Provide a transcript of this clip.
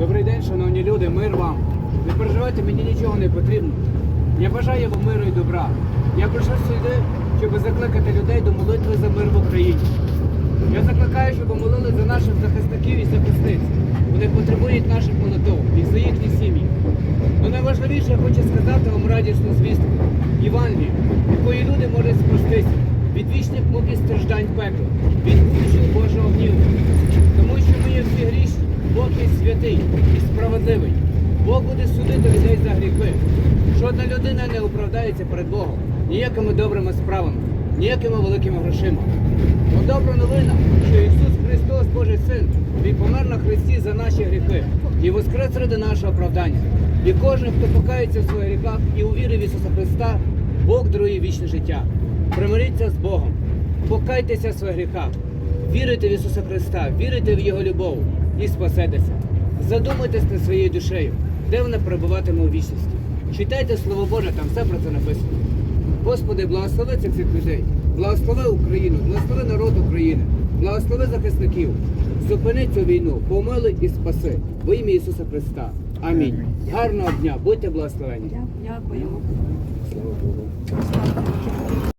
Добрий день, шановні люди, мир вам. Не переживайте, мені нічого не потрібно. Я бажаю вам миру і добра. Я прийшов сюди, щоб закликати людей до молитви за мир в Україні. Я закликаю, щоб молили за наших захисників і захисниць. Вони потребують наших молитов і за їхні сім'ї. Ну найважливіше я хочу сказати вам радісну звістку Євангелію, якої люди можуть спастися від вічних мук страждань пекла, від святий і справедливий. Бог буде судити людей за гріхи. Жодна людина не оправдається перед Богом ніякими добрими справами, ніякими великими грошима. Но добра новина, що Ісус Христос, Божий Син, Він помер на Христі за наші гріхи і воскрес ради нашого оправдання. І кожен, хто покається в своїх гріхах і увірив в Ісуса Христа, Бог дарує вічне життя. Примиріться з Богом, покайтеся в своїх гріхах, вірите в Ісуса Христа, вірите в Його любов і спасетеся. Задумайтесь над своєю душею, де вона перебуватиме у вічності. Читайте Слово Боже, там все про це написано. Господи, благослови цих всіх людей, благослови Україну, благослови народ України, благослови захисників. Зупини цю війну, помили і спаси во ім'я Ісуса Христа. Амінь. Гарного дня, будьте благословені. Дякую.